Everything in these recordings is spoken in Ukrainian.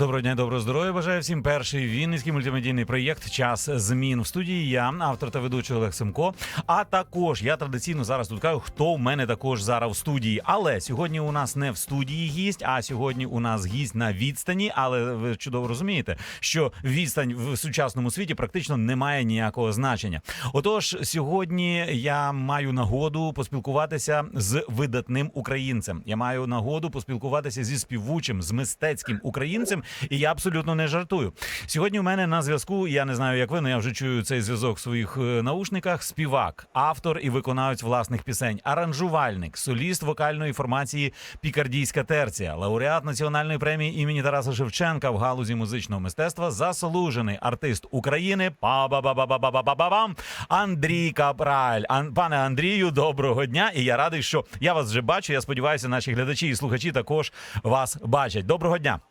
Доброго дня, доброго здоров'я. Бажаю всім перший вінницький мультимедійний проєкт Час змін в студії. Я автор та ведучий Олег Семко. А також я традиційно зараз тут кажу, хто в мене також зараз в студії. Але сьогодні у нас не в студії гість, а сьогодні у нас гість на відстані. Але ви чудово розумієте, що відстань в сучасному світі практично не має ніякого значення. Отож, сьогодні я маю нагоду поспілкуватися з видатним українцем. Я маю нагоду поспілкуватися зі співучим, з мистецьким українцем, і я абсолютно не жартую. Сьогодні у мене на зв'язку. Я не знаю, як ви, але я вже чую цей зв'язок в своїх е, наушниках. Співак, автор і виконавець власних пісень, аранжувальник, соліст вокальної формації Пікардійська терція, лауреат національної премії імені Тараса Шевченка в галузі музичного мистецтва, заслужений артист України. Па-ба-ба-ба-ба-ба-ба-бам Андрій Капраль. Ан- Пане Андрію, доброго дня! І я радий, що я вас вже бачу. Я сподіваюся, наші глядачі і слухачі також вас бачать. Доброго дня!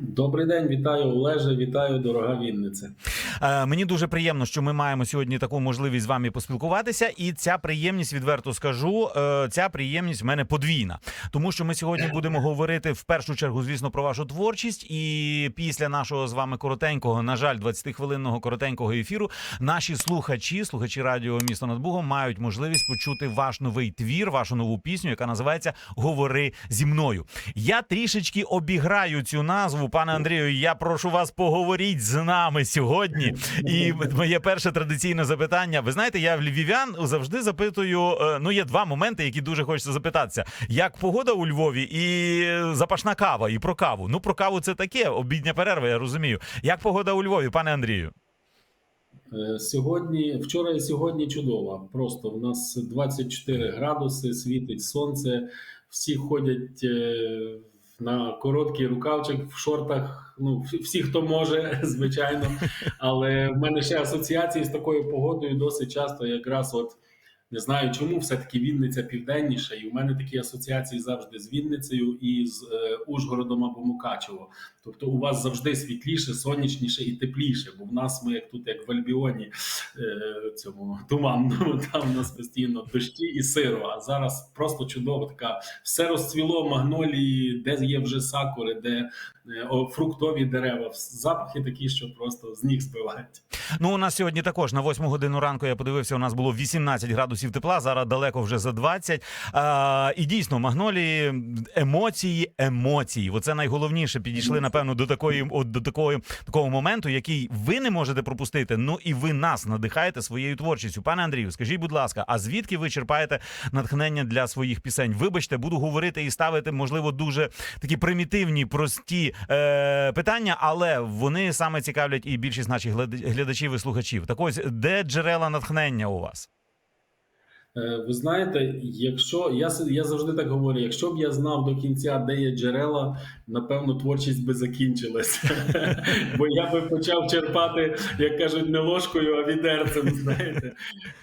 Добрий день, вітаю Олеже, вітаю, дорога Вінниця. Е, Мені дуже приємно, що ми маємо сьогодні таку можливість з вами поспілкуватися. І ця приємність, відверто скажу, е, ця приємність в мене подвійна, тому що ми сьогодні будемо говорити в першу чергу, звісно, про вашу творчість. І після нашого з вами коротенького, на жаль, 20-хвилинного коротенького ефіру, наші слухачі, слухачі радіо місто над Бугом, мають можливість почути ваш новий твір, вашу нову пісню, яка називається Говори зі мною. Я трішечки обіграю цю назву. Пане Андрію, я прошу вас поговоріть з нами сьогодні. І моє перше традиційне запитання. Ви знаєте, я в львів'ян завжди запитую. е, Ну, є два моменти, які дуже хочеться запитатися: як погода у Львові і запашна кава, і про каву. Ну, про каву це таке, обідня перерва, я розумію. Як погода у Львові, пане Андрію? Е, Сьогодні, вчора і сьогодні чудово. Просто в нас 24 градуси, світить сонце, всі ходять е, на короткий рукавчик в шортах. Ну, всі- хто може, звичайно. Але в мене ще асоціації з такою погодою досить часто, якраз от. Не знаю, чому все-таки Вінниця південніша, і у мене такі асоціації завжди з Вінницею і з е, Ужгородом або Мукачево. Тобто у вас завжди світліше, сонячніше і тепліше, бо в нас ми як тут, як в Альбіоні, е, цьому туманному, там у нас постійно дощі і сиро. А зараз просто чудово така все розцвіло, магнолії, де є вже сакури, де е, о, фруктові дерева. Запахи такі, що просто з ніг збивають. Ну, у нас сьогодні також на 8 годину ранку я подивився, у нас було 18 градусів тепла, зараз далеко вже за 20. А, і дійсно, магнолії, емоції, емоції. Оце найголовніше. Підійшли, напевно, до такої, от, до такої, такого моменту, який ви не можете пропустити. Ну і ви нас надихаєте своєю творчістю. Пане Андрію, скажіть, будь ласка, а звідки ви черпаєте натхнення для своїх пісень? Вибачте, буду говорити і ставити, можливо, дуже такі примітивні, прості е, питання, але вони саме цікавлять і більшість наших глядачів і слухачів. Так ось, де джерела натхнення у вас? Е, Ви знаєте, якщо я я завжди так говорю, якщо б я знав до кінця, де є джерела, напевно, творчість би закінчилася. Бо я би почав черпати, як кажуть, не ложкою, а відерцем. Знаєте,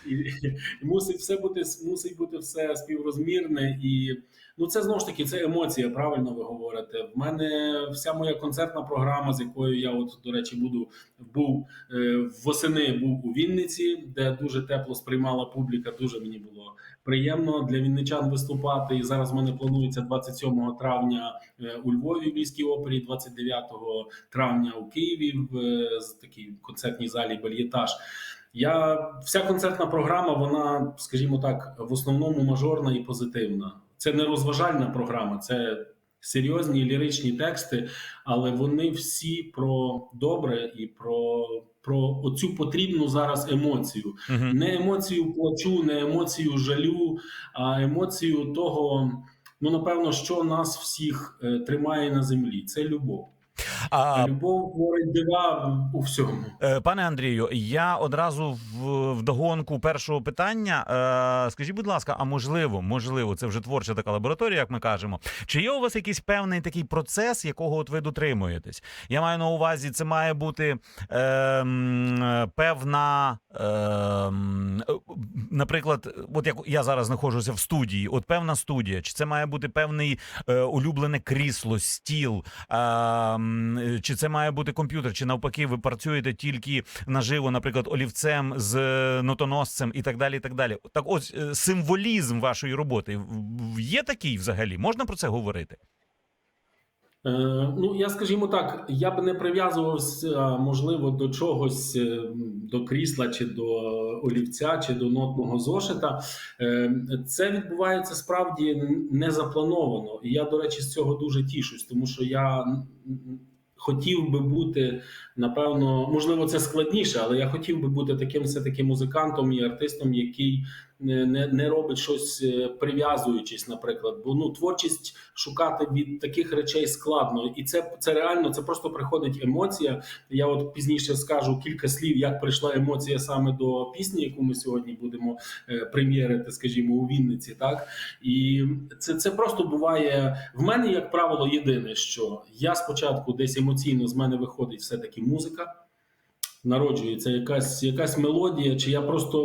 і, і мусить все бути мусить бути все співрозмірне і. Ну, це знову ж таки це емоція, правильно ви говорите. В мене вся моя концертна програма, з якою я, от до речі, буду був е, восени був у Вінниці, де дуже тепло сприймала публіка. Дуже мені було приємно для вінничан виступати. І зараз в мене планується 27 травня е, у Львові в Львівській опері, 29 травня у Києві в е, такій концертній залі Бельєтаж. Я вся концертна програма, вона, скажімо так, в основному мажорна і позитивна. Це не розважальна програма, це серйозні ліричні тексти, але вони всі про добре і про, про оцю потрібну зараз емоцію. Угу. Не емоцію плачу, не емоцію жалю, а емоцію того, ну напевно, що нас всіх е, тримає на землі. Це любов. А, любов творить дива у всьому. Е, Пане Андрію, я одразу в вдогонку першого питання. Е, скажіть, будь ласка, а можливо, можливо, це вже творча така лабораторія, як ми кажемо. Чи є у вас якийсь певний такий процес, якого от ви дотримуєтесь? Я маю на увазі, це має бути е, певна, е, наприклад, от як я зараз знаходжуся в студії, от певна студія, чи це має бути певний е, улюблене крісло, стіл, е, чи це має бути комп'ютер, чи навпаки, ви працюєте тільки наживо, наприклад, олівцем з е, нотоносцем і так далі. і Так далі. Так, ось е, символізм вашої роботи є такий взагалі? Можна про це говорити? Е, Ну, я скажімо так, я б не прив'язувався, можливо, до чогось, е, до крісла, чи до олівця, чи до нотного зошита. Е, Це відбувається справді не заплановано. І я, до речі, з цього дуже тішусь, тому що я хотів би бути, напевно, можливо, це складніше, але я хотів би бути таким все-таки музикантом і артистом, який не, не, робить щось е, прив'язуючись, наприклад. Бо ну творчість шукати від таких речей складно, і це, це реально це просто приходить емоція. Я от пізніше скажу кілька слів, як прийшла емоція саме до пісні, яку ми сьогодні будемо е, прем'єрити, скажімо, у Вінниці. Так і це, це просто буває в мене, як правило, єдине, що я спочатку десь емоційно з мене виходить все таки музика народжується якась якась мелодія, чи я просто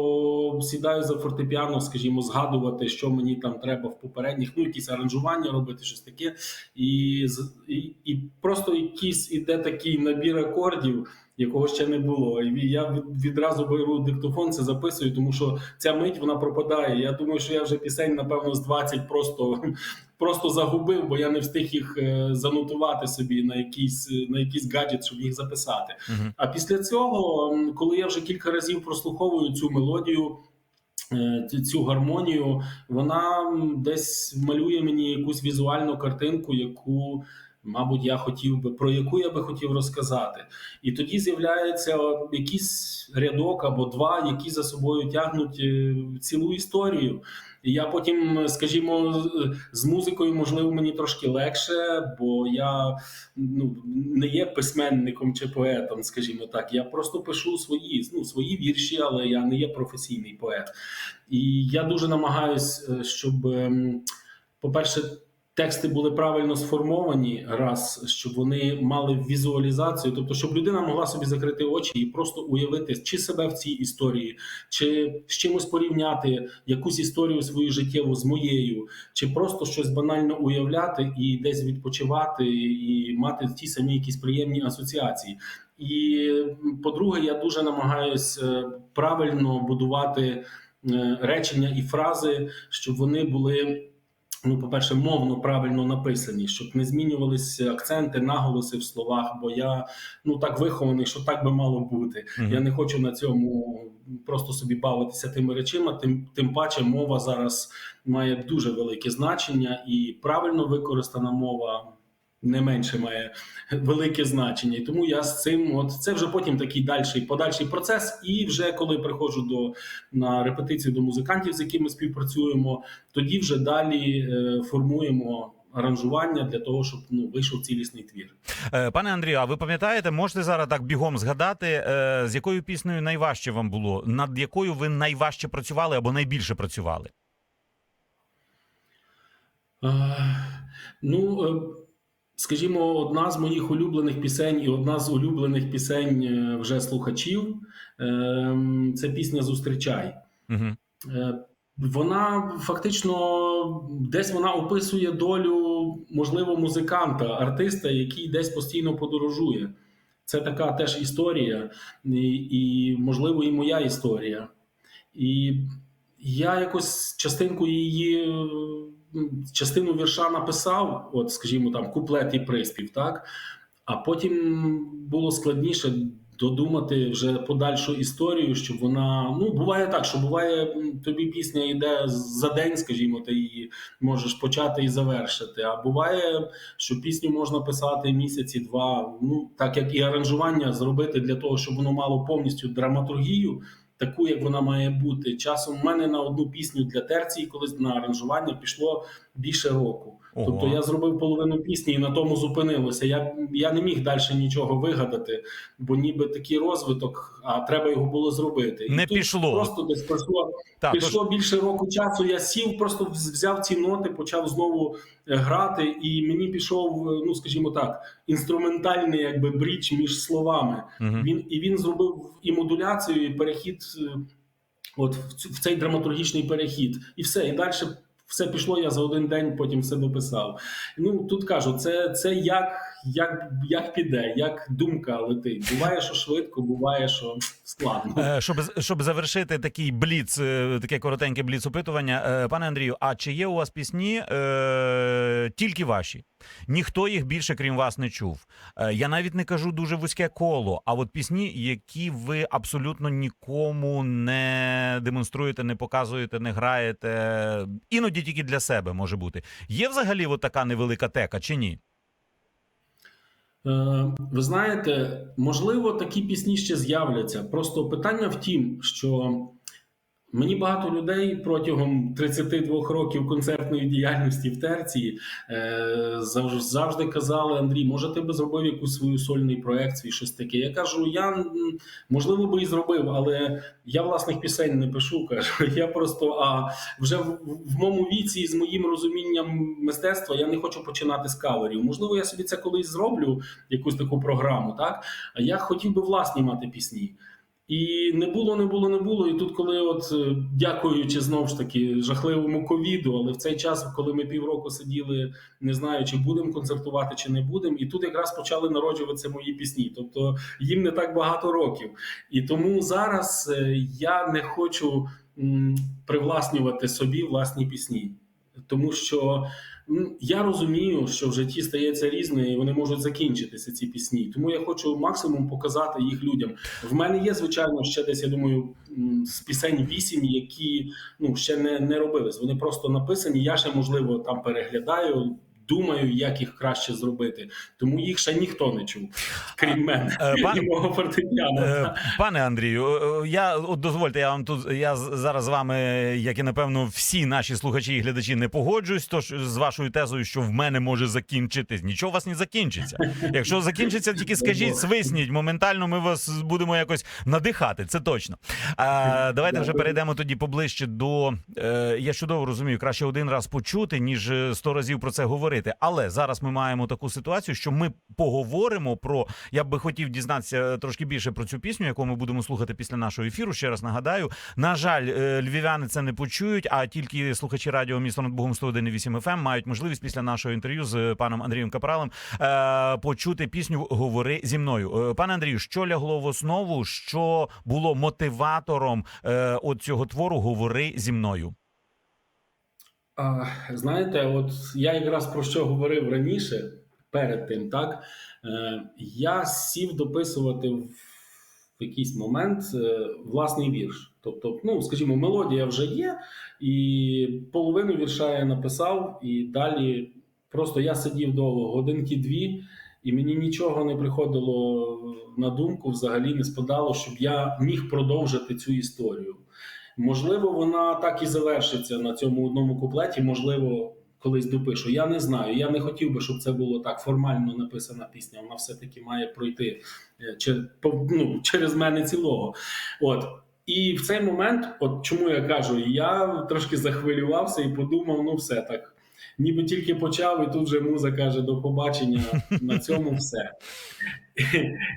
сідаю за фортепіано, скажімо, згадувати, що мені там треба в попередніх, ну якісь аранжування робити, щось таке, і, і, і просто якийсь іде такий набір акордів. Якого ще не було, і я відразу беру диктофон, це записую, тому що ця мить вона пропадає. Я думаю, що я вже пісень, напевно, з 20 просто, просто загубив, бо я не встиг їх е, занотувати собі на якийсь на якийсь гаджет, щоб їх записати. Мгм. А після цього, коли я вже кілька разів прослуховую цю мелодію, е, цю гармонію, вона десь малює мені якусь візуальну картинку, яку, мабуть, я хотів би про яку я би хотів розказати. І тоді з'являється якийсь рядок або два, які за собою тягнуть е, цілу історію. І я потім, скажімо, з- музикою, можливо, мені трошки легше, бо я ну, не є письменником чи поетом, скажімо так. Я просто пишу свої, ну, свої вірші, але я не є професійний поет. І я дуже намагаюсь, е, щоб, ем, по-перше, тексти були правильно сформовані, раз, щоб вони мали візуалізацію, тобто, щоб людина могла собі закрити очі і просто уявити чи себе в цій історії, чи з чимось порівняти якусь історію свою життєву з моєю, чи просто щось банально уявляти і десь відпочивати, і мати ті самі якісь приємні асоціації. І по-друге, я дуже намагаюсь е, правильно будувати е, речення і фрази, щоб вони були. Ну, по-перше, мовно правильно написані, щоб не змінювалися акценти, наголоси в словах, бо я ну так вихований, що так би мало бути. Мгм. Я не хочу на цьому просто собі бавитися тими речима. Тим, тим паче, мова зараз має дуже велике значення, і правильно використана мова не менше має велике значення. І тому я з цим, от це вже потім такий дальший подальший процес. І вже коли приходжу до на репетицію до музикантів, з якими співпрацюємо, тоді вже далі е, формуємо. Аранжування для того, щоб ну вийшов цілісний твір. Е, Пане Андрію, а ви пам'ятаєте, можете зараз так бігом згадати, е, з якою піснею найважче вам було, над якою ви найважче працювали або найбільше працювали? Е, Ну, скажімо, одна з моїх улюблених пісень і одна з улюблених пісень е, вже слухачів е, це пісня Зустрічай. Угу. Вона фактично десь вона описує долю, можливо, музиканта, артиста, який десь постійно подорожує. Це така теж історія, і, і можливо, і моя історія. І я якось частинку її, частину вірша написав, от, скажімо, там куплет і приспів, так? А потім було складніше додумати вже подальшу історію, щоб вона. Ну, буває так, що буває, тобі пісня йде за день, скажімо, ти її можеш почати і завершити. А буває, що пісню можна писати місяці, два. Ну, так як і аранжування зробити для того, щоб воно мало повністю драматургію. Таку, як вона має бути. Часом в мене на одну пісню для терції, колись на аранжування пішло більше року. Ого. Тобто я зробив половину пісні і на тому зупинилося. Я, я не міг далі нічого вигадати, бо ніби такий розвиток, а треба його було зробити. Не тут пішло. Просто десь пройшло, Так, тож, пішло більше року часу. Я сів, просто взяв ці ноти, почав знову е, грати, і мені пішов, е, ну скажімо так, інструментальний якби бріч між словами. Мгм. Він і він зробив і модуляцію, і перехід е, от в цей драматургічний перехід, і все. І далі все пішло. Я за один день потім все дописав. Ну тут кажу, це, це як, як, як піде, як думка летить. Буває, що швидко, буває, що складно. Е, Щоб щоб завершити такий бліц, е, таке коротеньке бліц опитування, е, пане Андрію, а чи є у вас пісні е, тільки ваші? Ніхто їх більше, крім вас, не чув. Я навіть не кажу дуже вузьке коло. А от пісні, які ви абсолютно нікому не демонструєте, не показуєте, не граєте, іноді тільки для себе може бути. Є взагалі от така невелика тека чи ні? Е, Ви знаєте, можливо, такі пісні ще з'являться. Просто питання в тім, що мені багато людей протягом 32 років концертної діяльності в терції е, завж- завжди казали: Андрій, може, ти би зробив якусь свою сольний проект, свій щось таке. Я кажу, я можливо би і зробив, але я власних пісень не пишу. Кажу, я просто а вже в, в моєму віці з моїм розумінням мистецтва я не хочу починати з каверів. Можливо, я собі це колись зроблю, якусь таку програму, так? А я хотів би власні мати пісні. І не було, не було, не було. І тут, коли, от е, дякуючи знову ж таки жахливому ковіду, але в цей час, коли ми півроку сиділи, не знаю, чи будемо концертувати, чи не будемо, і тут якраз почали народжуватися мої пісні. Тобто їм не так багато років. І тому зараз е, я не хочу привласнювати собі власні пісні. Тому що я розумію, що в житті стається різне, і вони можуть закінчитися ці пісні. Тому я хочу максимум показати їх людям. В мене є, звичайно, ще десь, я думаю, з пісень вісім, які ну ще не, не робились. Вони просто написані. Я ще можливо там переглядаю. Думаю, як їх краще зробити, тому їх ще ніхто не чув, крім мене е, пан- і мого фортепіано. Е, Пане Андрію, я от дозвольте, я вам тут я зараз з вами, як і напевно, всі наші слухачі і глядачі не погоджуюсь. Тож з вашою тезою, що в мене може закінчитись, нічого у вас не закінчиться. Якщо закінчиться, тільки скажіть, свисніть. Моментально ми вас будемо якось надихати. Це точно. А, давайте вже перейдемо тоді поближче до е, я чудово розумію, краще один раз почути, ніж сто разів про це говорити. Але зараз ми маємо таку ситуацію, що ми поговоримо про. Я би хотів дізнатися трошки більше про цю пісню, яку ми будемо слухати після нашого ефіру. Ще раз нагадаю. На жаль, е, львів'яни це не почують, а тільки слухачі радіо місто над Богом 101,8 FM мають можливість після нашого інтерв'ю з паном Андрієм Капралем е, почути пісню Говори зі мною. Е, Пане Андрію, що лягло в основу, що було мотиватором е, от цього твору Говори зі мною. А, знаєте, от я якраз про що говорив раніше, перед тим, так е, я сів дописувати в якийсь момент е, власний вірш. Тобто, ну скажімо, мелодія вже є, і половину вірша я написав, і далі просто я сидів довго, годинки дві, і мені нічого не приходило на думку, взагалі не спадало, щоб я міг продовжити цю історію. Можливо, вона так і завершиться на цьому одному куплеті. Можливо, колись допишу. Я не знаю. Я не хотів би, щоб це було так формально написана пісня. Вона все-таки має пройти е, ну, через мене цілого. От. І в цей момент, от чому я кажу, я трошки захвилювався і подумав: ну все так. Ніби тільки почав, і тут же муза каже до побачення. На цьому все.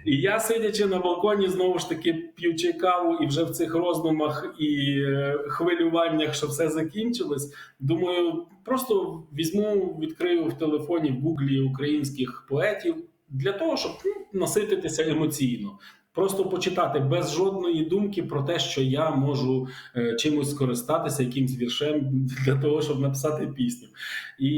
І я, сидячи на балконі, знову ж таки п'ючи каву, і вже в цих роздумах і е, хвилюваннях, що все закінчилось. Думаю, просто візьму, відкрию в телефоні в гуглі українських поетів для того, щоб ну, насититися емоційно. Просто почитати без жодної думки про те, що я можу е, чимось скористатися, якимсь віршем для того, щоб написати пісню. І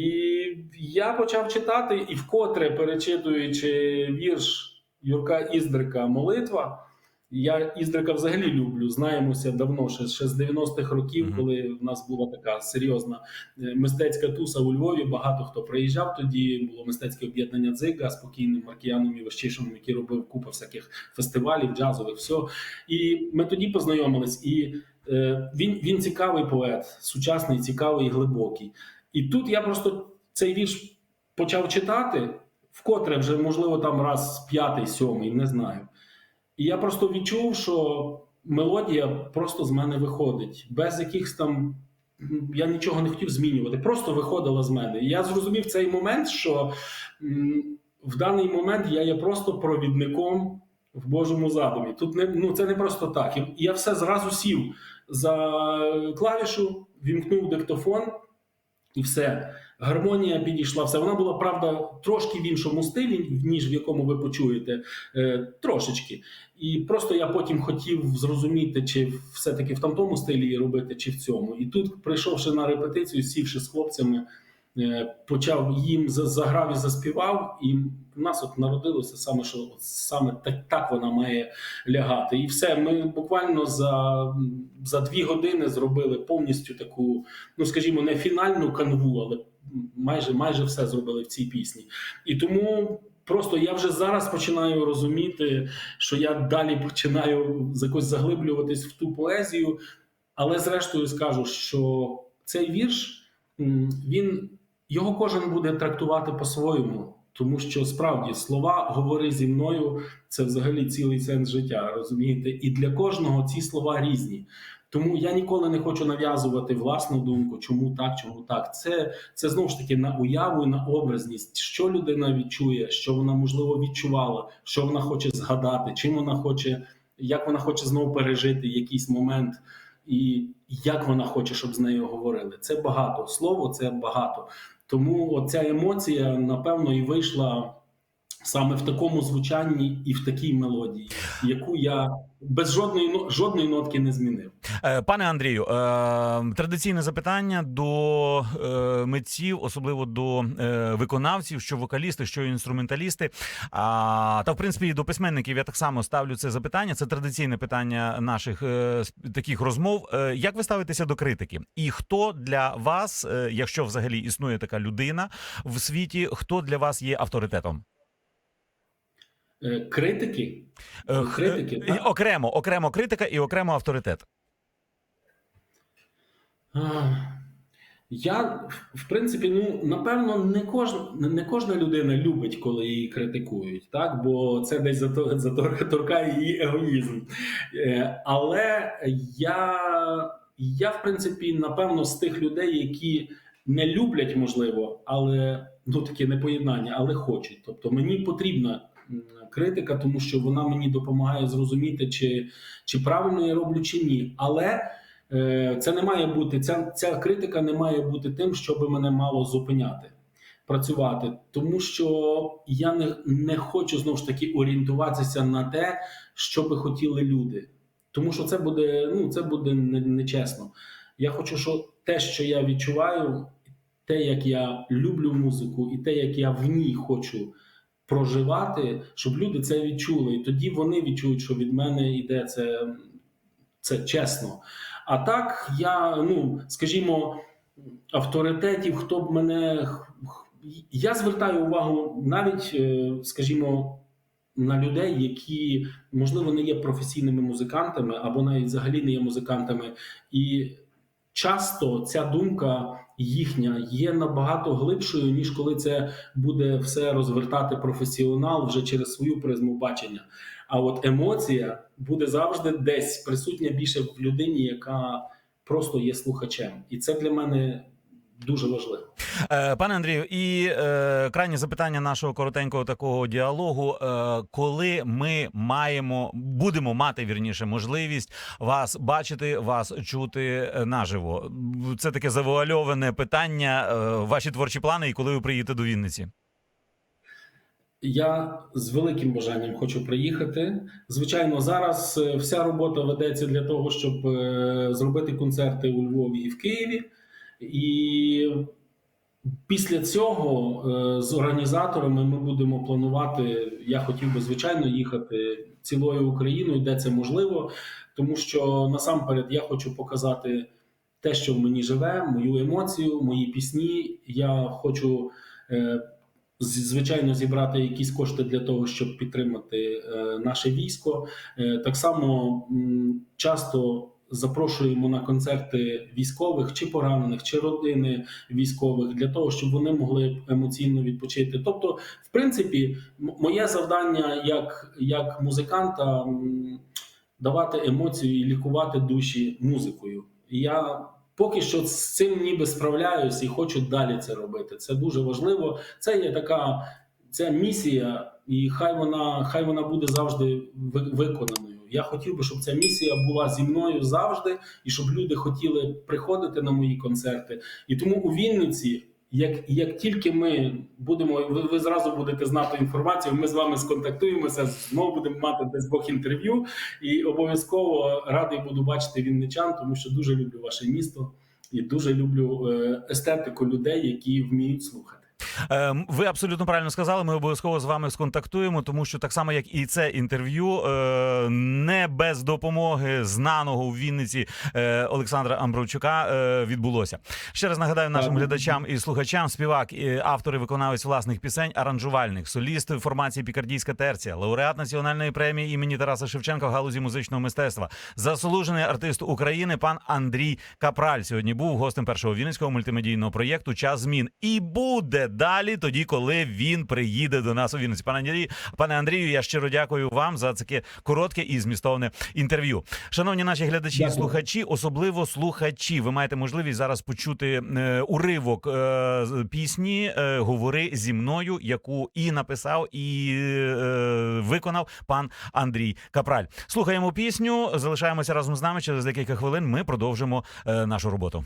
я почав читати, і вкотре перечитуючи вірш Юрка Іздрика Молитва. Я Іздрика взагалі люблю. Знаємося давно, ще, ще з 90-х років, коли в нас була така серйозна е, мистецька туса у Львові. Багато хто приїжджав тоді. Було мистецьке об'єднання дзига з покійним Маркіяном Іващишином, який робив купу всяких фестивалів, джазових, все. І ми тоді познайомились. І е, він, він цікавий поет, сучасний, цікавий і глибокий. І тут я просто цей вірш почав читати, вкотре вже, можливо, там раз п'ятий, сьомий, не знаю. І я просто відчув, що мелодія просто з мене виходить, без якихось там. Я нічого не хотів змінювати, просто виходила з мене. І я зрозумів цей момент, що в даний момент я є просто провідником в Божому задумі. Тут не ну це не просто так. Я все зразу сів за клавішу, вімкнув диктофон, і все. Гармонія підійшла, все. Вона була, правда, трошки в іншому стилі, ніж в якому ви почуєте, е, трошечки. І просто я потім хотів зрозуміти, чи все-таки в тамтому стилі її робити, чи в цьому. І тут, прийшовши на репетицію, сівши з хлопцями, е, почав їм заграв і заспівав, і в нас от народилося саме, що саме так, так вона має лягати. І все, ми буквально за, за дві години зробили повністю таку, ну скажімо, не фінальну канву, але майже, майже все зробили в цій пісні. І тому. Просто я вже зараз починаю розуміти, що я далі починаю якось заглиблюватись в ту поезію, але зрештою скажу, що цей вірш він його кожен буде трактувати по-своєму, тому що справді слова говори зі мною це взагалі цілий сенс життя. Розумієте, і для кожного ці слова різні. Тому я ніколи не хочу нав'язувати власну думку, чому так, чому так. Це, це знову ж таки на уяву на образність, що людина відчує, що вона можливо відчувала, що вона хоче згадати, чим вона хоче, як вона хоче знову пережити якийсь момент, і як вона хоче, щоб з нею говорили. Це багато слово, це багато. Тому оця емоція, напевно, і вийшла саме в такому звучанні і в такій мелодії, яку я без жодної жодної нотки не змінив. Е, Пане Андрію, е, традиційне запитання до е, митців, особливо до виконавців, що вокалісти, що інструменталісти. Та в принципі і до письменників я так само ставлю це запитання. Це традиційне питання наших таких розмов. Як ви ставитеся до критики? І хто для вас, якщо взагалі існує така людина в світі, хто для вас є авторитетом? Е, Критики Е, Критики, е, так? окремо, окремо критика і окремо авторитет. Я, в принципі, ну напевно, не кожна, не кожна людина любить, коли її критикують, так? бо це десь зато- зато- її егоїзм. Але я, я, в принципі, напевно, з тих людей, які не люблять, можливо, але ну таке непоєднання, але хочуть. Тобто мені потрібна критика, тому що вона мені допомагає зрозуміти, чи, чи правильно я роблю, чи ні. Але Е, Це не має бути ця, ця критика не має бути тим, щоб мене мало зупиняти, працювати, тому що я не, не хочу знову ж таки орієнтуватися на те, що би хотіли люди. Тому що це буде ну це буде не- нечесно. Я хочу, що те, що я відчуваю, те, як я люблю музику, і те, як я в ній хочу проживати, щоб люди це відчули. І тоді вони відчують, що від мене йде це, це чесно. А так, я, ну, скажімо, авторитетів, хто б мене. Я звертаю увагу навіть, е, скажімо, на людей, які, можливо, не є професійними музикантами або навіть взагалі не є музикантами. І часто ця думка їхня є набагато глибшою, ніж коли це буде все розвертати професіонал вже через свою призму бачення. А от емоція буде завжди десь присутня більше в людині, яка просто є слухачем, і це для мене дуже важливо. Е, Пане Андрію, і е, крайнє запитання нашого коротенького такого діалогу. Е, коли ми маємо, будемо мати вірніше можливість вас бачити, вас чути е, наживо? Це таке завуальоване питання. Е, ваші творчі плани, і коли ви приїдете до Вінниці? Я з великим бажанням хочу приїхати. Звичайно, зараз е, вся робота ведеться для того, щоб зробити концерти у Львові і в Києві. І після цього е, з організаторами ми будемо планувати. Я хотів би звичайно їхати цілою Україною, де це можливо, тому що насамперед я хочу показати те, що в мені живе, мою емоцію, мої пісні. Я хочу. е, Звичайно, зібрати якісь кошти для того, щоб підтримати е, наше військо. Так само часто запрошуємо на концерти військових чи поранених, чи родини військових для того, щоб вони могли емоційно відпочити. Тобто, в принципі, моє завдання як, як музиканта давати емоцію і лікувати душі музикою. Я поки що з цим ніби справляюсь і хочу далі це робити. Це дуже важливо. Це є така це місія, і хай вона хай вона буде завжди ви- виконаною. Я хотів би, щоб ця місія була зі мною завжди, і щоб люди хотіли приходити на мої концерти. І тому у Вінниці Як, як тільки ми будемо, ви, ви зразу будете знати інформацію, ми з вами сконтактуємося, знову будемо мати десь двох інтерв'ю. І обов'язково радий буду бачити вінничан, тому що дуже люблю ваше місто і дуже люблю е, естетику людей, які вміють слухати. Е, Ви абсолютно правильно сказали. Ми обов'язково з вами сконтактуємо, тому що так само, як і це інтерв'ю, е, не без допомоги знаного у Вінниці е, Олександра Амбровчука е, відбулося. Ще раз нагадаю нашим глядачам і слухачам: співак, автор і виконавець власних пісень, аранжувальник, соліст формації Пікардійська терція, лауреат національної премії імені Тараса Шевченка в галузі музичного мистецтва, заслужений артист України, пан Андрій Капраль. Сьогодні був гостем першого вінницького мультимедійного проєкту Час змін і буде далі, тоді коли він приїде до нас у Вінниці. Пане Андрію, пане Андрію, я щиро дякую вам за таке коротке і змістовне інтерв'ю. Шановні наші глядачі і слухачі, особливо слухачі. Ви маєте можливість зараз почути е, уривок е, пісні е, Говори зі мною, яку і написав, і виконав пан Андрій Капраль. Слухаємо пісню, залишаємося разом з нами. Через декілька хвилин ми продовжимо нашу роботу.